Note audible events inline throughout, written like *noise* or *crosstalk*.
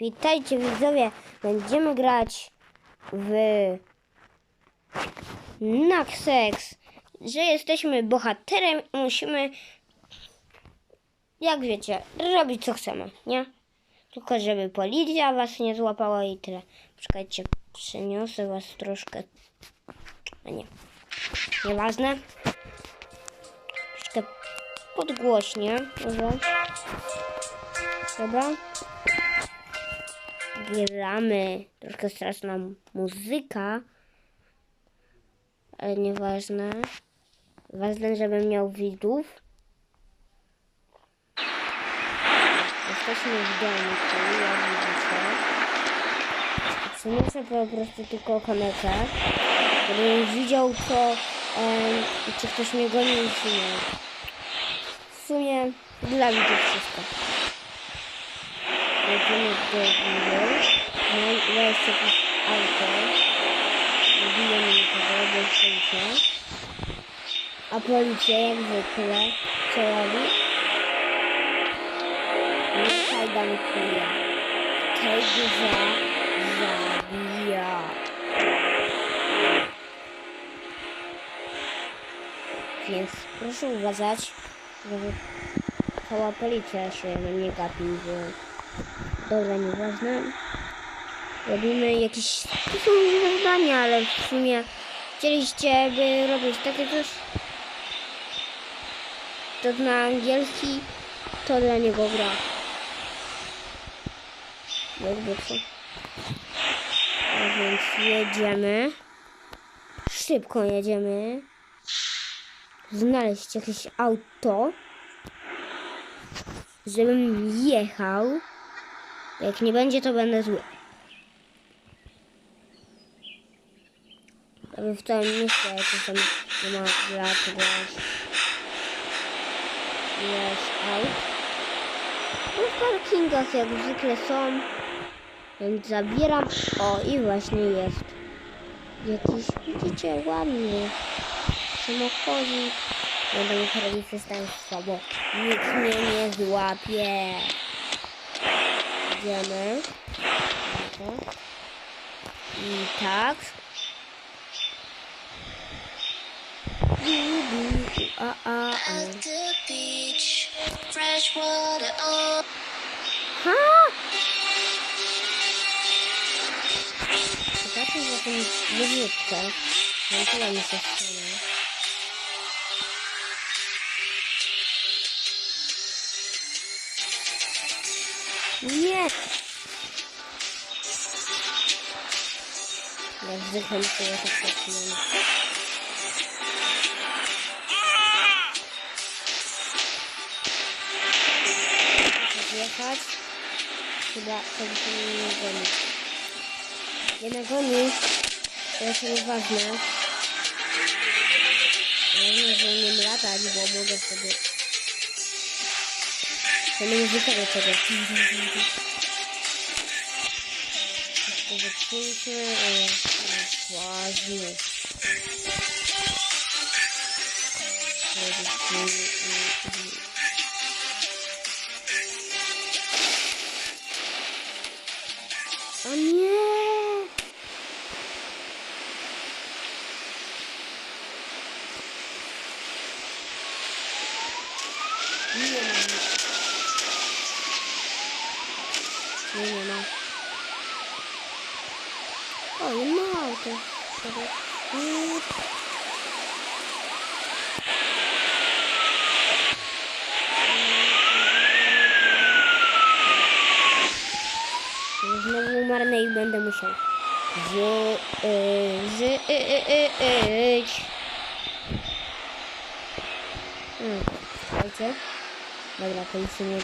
Witajcie widzowie, będziemy grać w Naxex, że jesteśmy bohaterem i musimy, jak wiecie, robić co chcemy, nie? Tylko żeby policja was nie złapała i tyle. Czekajcie, przeniosę was troszkę, a nie, nieważne. Troszkę podgłośnie, może. Dobra gramy. Troszkę straszna muzyka. Ale nieważne. Ważne, żebym miał widzów. Jesteśmy w domku, jak widzicie. Przeniosę po prostu tylko kamerkę, żebym widział, co, em, czy ktoś mnie goni, czy nie. W sumie dla widzów wszystko. Jedziemy do góry. No i jest jakieś auto. Nie bijemy nikogo, jest policja. A policja jak zwykle co robi? Nie kajdankuje. W tej grze zabija. Więc proszę uważać, żeby cała policja się na mnie gapi, bo Dobra, nieważne. Robimy jakieś to są zadania, ale w sumie chcieliście by robić takie coś. To zna angielski, to dla niego gra. Jakby co. A więc jedziemy. Szybko jedziemy. Znaleźć jakieś auto. Żebym jechał. Jak nie będzie, to będę zły. Aby w całym mieście czasem nie ma dlatego jest aut. No w parkingach jak zwykle są. Więc zabieram. O i właśnie jest. Jakiś, widzicie, ładny samochodzik. Będę mógł robić przestępstwo, bo nikt mnie nie złapie. Idziemy. Dobra. I tak. Du, du, u, a, a, a. At the beach, fresh water on. Ha! Zobaczmy za tą wyrzutkę. No tyle mi się stanie. Nie! Jak zwykle mi się tak zaczynam. Muszę wjechać. Chyba to by mnie nie goni. Nie nagoni. To jest nieważne. Ważne, że umiem latać, bo mogę wtedy... To nie muzyka do tego. To zaczęliśmy... o, Ważne. Hmm, słuchajcie. Dobra,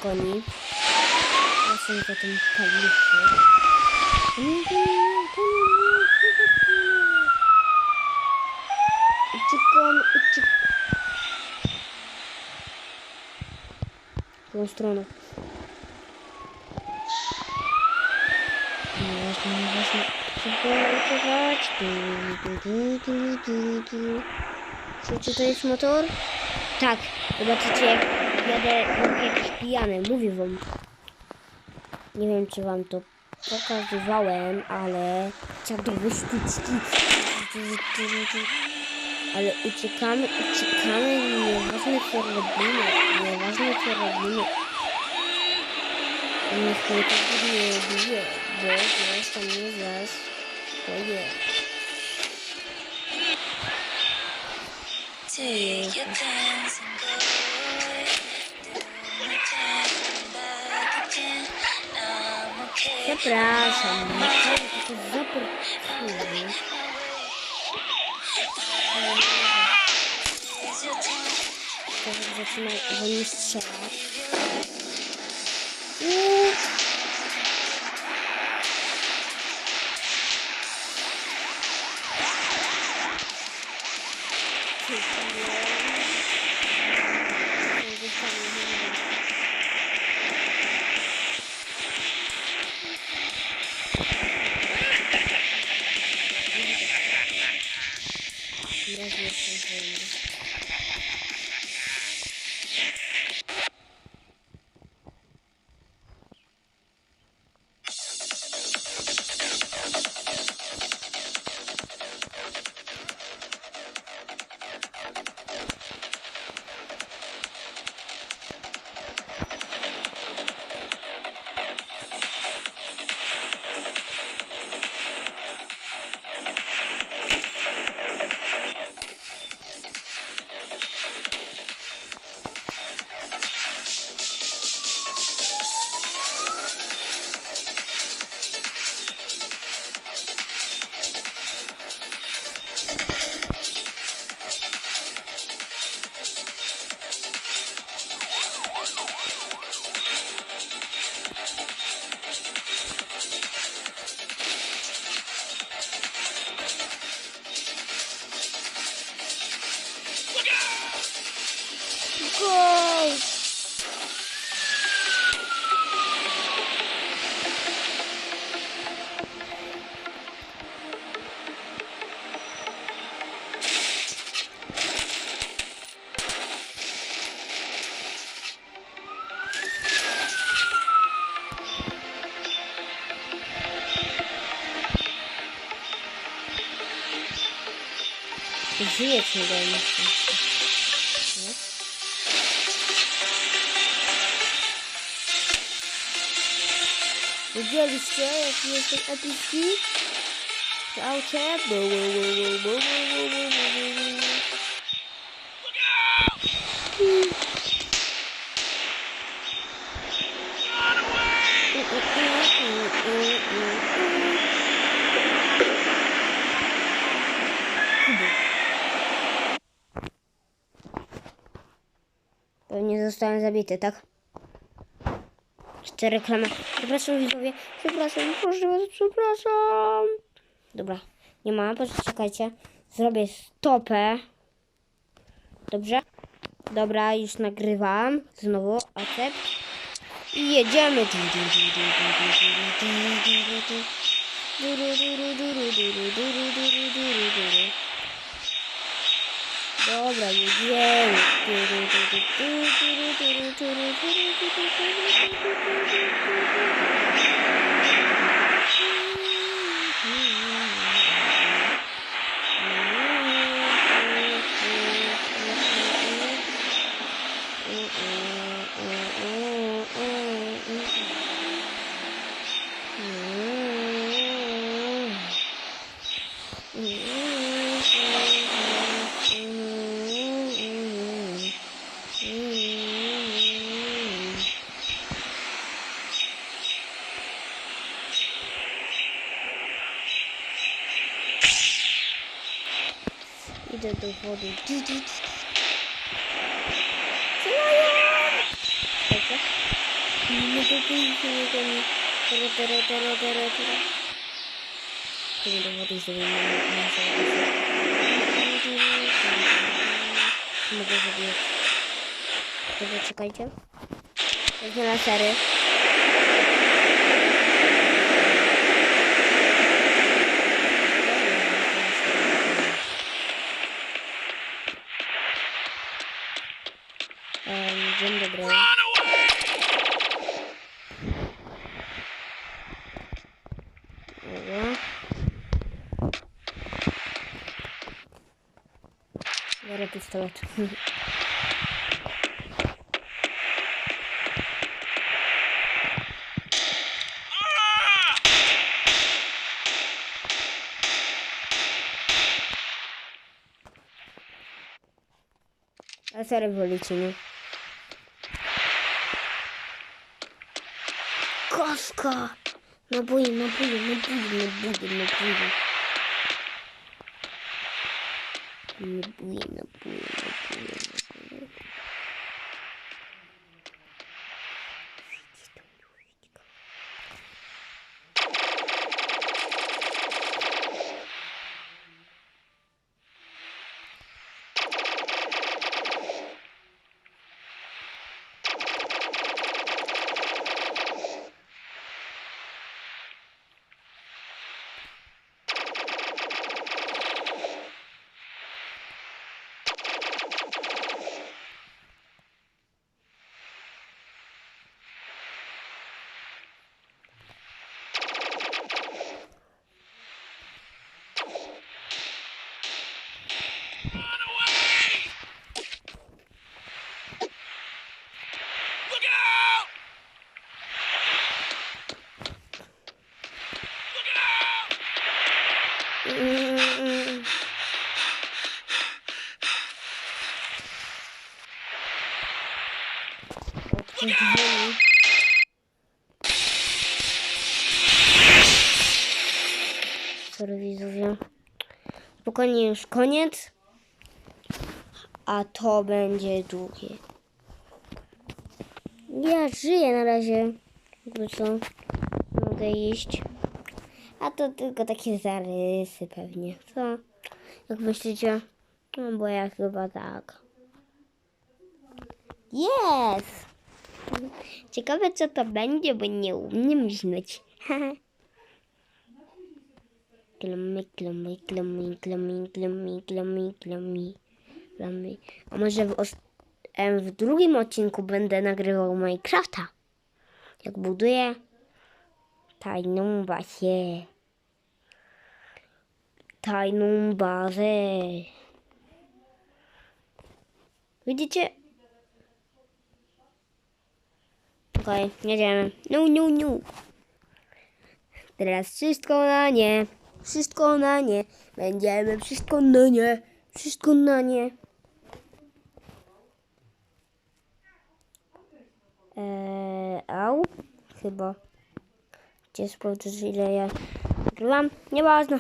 goni. Za tym kaliszy. Nie, nie, to nie, nie, nie, nie. Uciekam, uciekam. W tą stronę. No właśnie, właśnie. Trzeba uciekać. Czy, to jest motor? Tak, zobaczycie jak jadę jak jakiś pijany, mówię wam. Nie wiem czy wam to pokazywałem, ale dziadowe sztuczki. Ale uciekamy, uciekamy, nieważne co robimy, nieważne co robimy. Niech mnie to nie bije, bo jest tam nie zaś swoje. Take your Que abraça, mano. Dá pra tudo, Então, vou iniciar. Uh! Thank you. Niye yetmedi olmasın? Evet. Güzel işte yapıyorsun hep işi. Çalçaya. Bo bo bo bo bo bo bo bo. Zostałem zabity, tak? Cztery reklamy. Przepraszam widzowie, przepraszam, proszę przepraszam. Dobra, nie ma, poczekajcie. Zrobię stopę. Dobrze? Dobra, już nagrywam. Znowu, accept. I jedziemy. Dobra, jedziemy. do wody. Co ja Dobrze. Nie wypijcie mnie do mnie. Tere, tere, tere, tere, tere. Kiedy do wody zrobimy na Mogę zabijać. Dobra, czekajcie. Jak na sery. istemedi. Asarım böyle içini. Kaska. Ne boyu ne boyu ne boyu ne boyu ne boyu. Не буйно, буйно, буйно. Dzwoni. Sorry widzowie. Spokojnie już koniec. A to będzie długie. Ja żyję na razie. Jakby co. Mogę iść. A to tylko takie zarysy pewnie. Co? Jak myślicie? No bo ja chyba tak. Jest! Ciekawe co to będzie, bo nie umiem myśleć. *laughs* Klamy, klamy, klamy, klamy, klamy, klamy, klamy, klamy. A może w, w drugim odcinku będę nagrywał Minecrafta. Jak buduję tajną bazę. Tajną bazę. Widzicie? Okej, jedziemy. No, no, no. Teraz wszystko na nie. Wszystko na nie. Będziemy wszystko na nie. Wszystko na nie. Eee, au. Chyba. Gdzie sprawdzić ile ja nagrywam? Nieważne.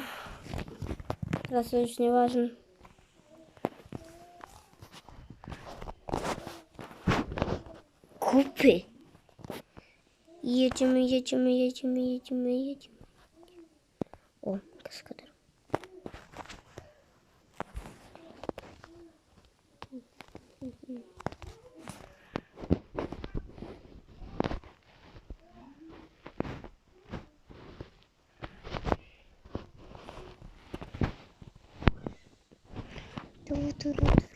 Teraz już nieważne. Kupy. Jedziemy, jedziemy, jedziemy, jedziemy, jedziemy. O, kaskader. Tu, tu, tu, tu.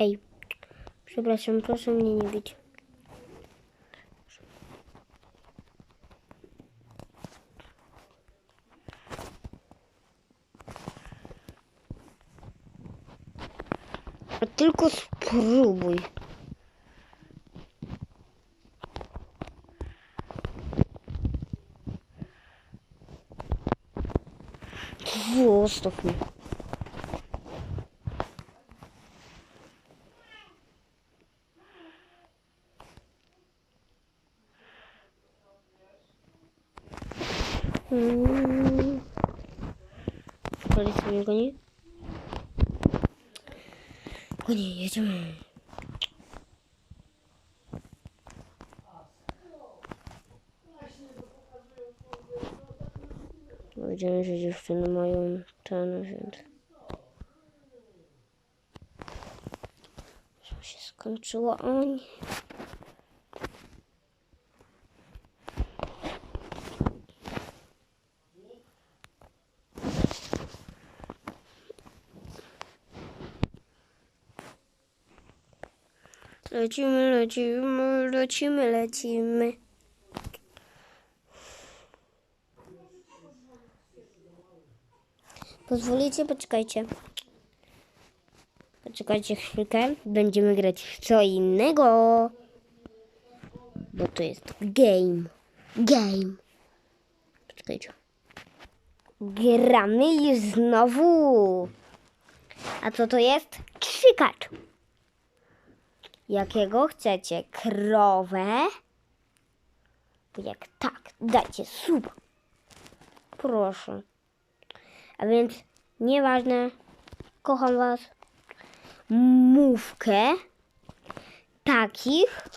Ej, przepraszam, proszę mnie nie bić. A tylko spróbuj. Zostaw mnie. Mm. Policja mnie goni? Goni, jedziemy. Powiedziałem, że dziewczyny mają ten, więc... Się skończyło? O lecimy, lecimy, lecimy, lecimy. Pozwolicie, poczekajcie. Poczekajcie chwilkę, będziemy grać w co innego. Bo to jest game. Game. Poczekajcie. Gramy już znowu. A co to jest? Krzykacz. Jakiego chcecie? Krowę? Bo jak tak, dajcie sub. Proszę. A więc nieważne. Kocham was. Mówkę. Takich.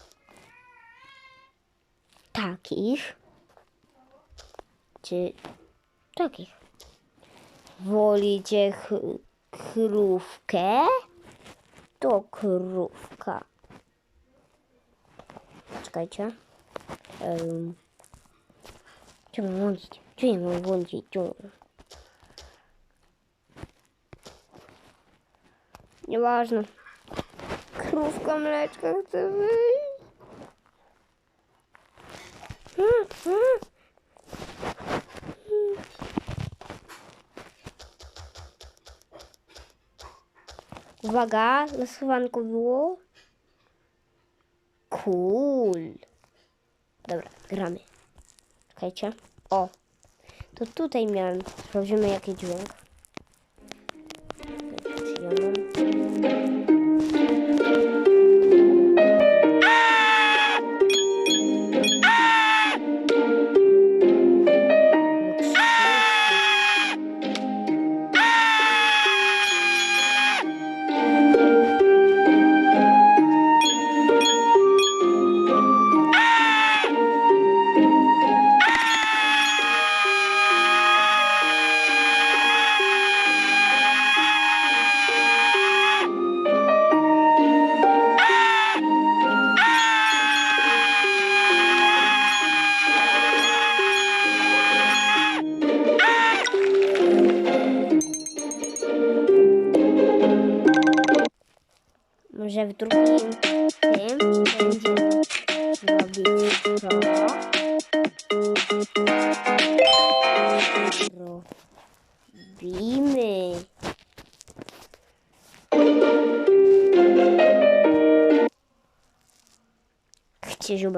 Takich. Czy takich. Wolicie krówkę? To krówka. Czekajcie. Um. Co mam włączyć? Co ja mam włączyć? Co? Nieważne. Krówka mleczka chce wyjść. Mm, mm. Uwaga, losowanko było. Cool. Dobra, gramy. Czekajcie. O. To tutaj miałem. Sprawdzimy jaki dźwięk.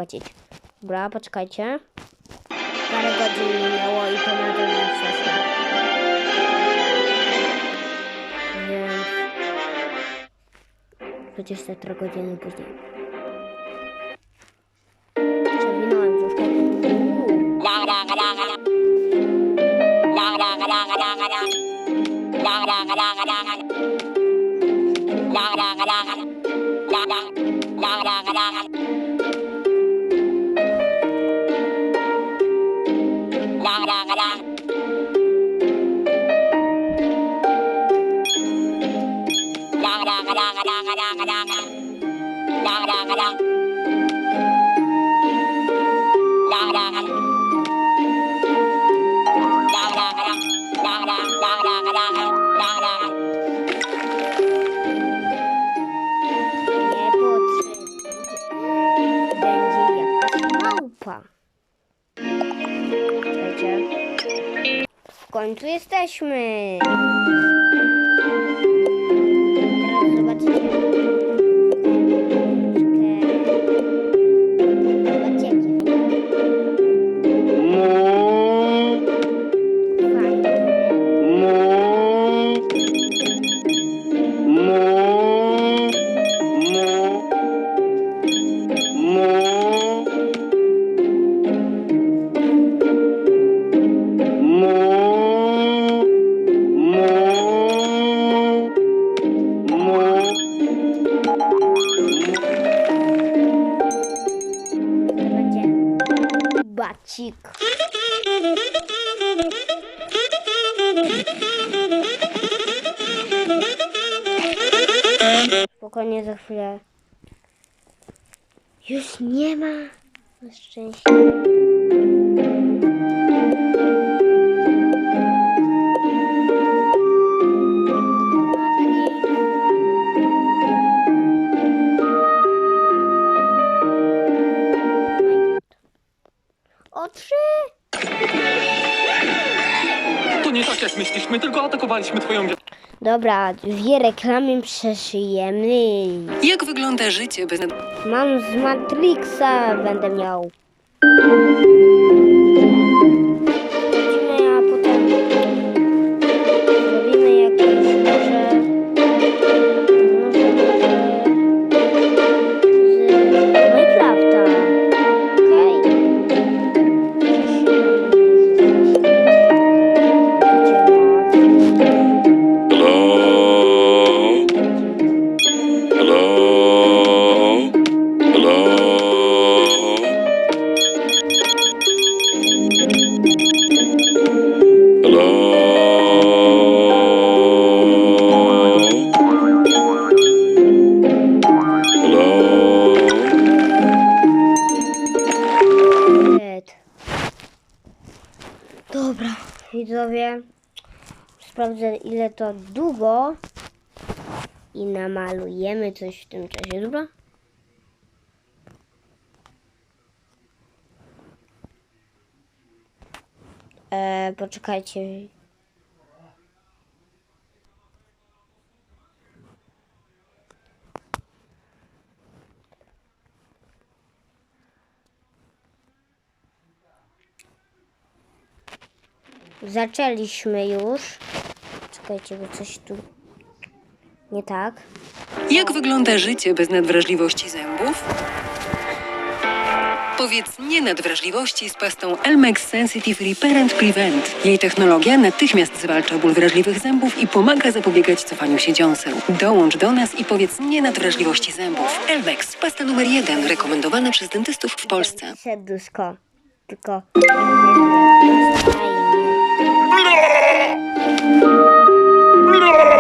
Zobaczyć. Dobra, poczekajcie. Parę godzin minęło i to na tym nie przeszło. Więc przecież te 3 godziny później. Przewinąłem już nie Spokojnie za chwilę. Już nie ma. Na szczęście. O trzy! To nie tak, jak myślisz, My tylko atakowaliśmy twoją Dobra, dwie reklamy przeszyjemy. Jak wygląda życie bez... Mam z Matrixa, będę miał. To długo. I namalujemy coś w tym czasie, dobra? Eee, poczekajcie. Zaczęliśmy już. Czekajcie, bo coś tu nie tak. Jak wygląda życie bez nadwrażliwości zębów? Powiedz nie nadwrażliwości z pastą Elmex Sensitive Repair and Prevent. Jej technologia natychmiast zwalcza ból wrażliwych zębów i pomaga zapobiegać cofaniu się dziąseł. Dołącz do nas i powiedz nie nadwrażliwości zębów. Elmex, pasta numer jeden, rekomendowana przez dentystów w Polsce. Serduszko. Tylko. Yeah!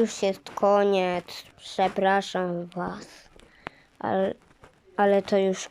Już jest koniec. Przepraszam was. Ale, ale to już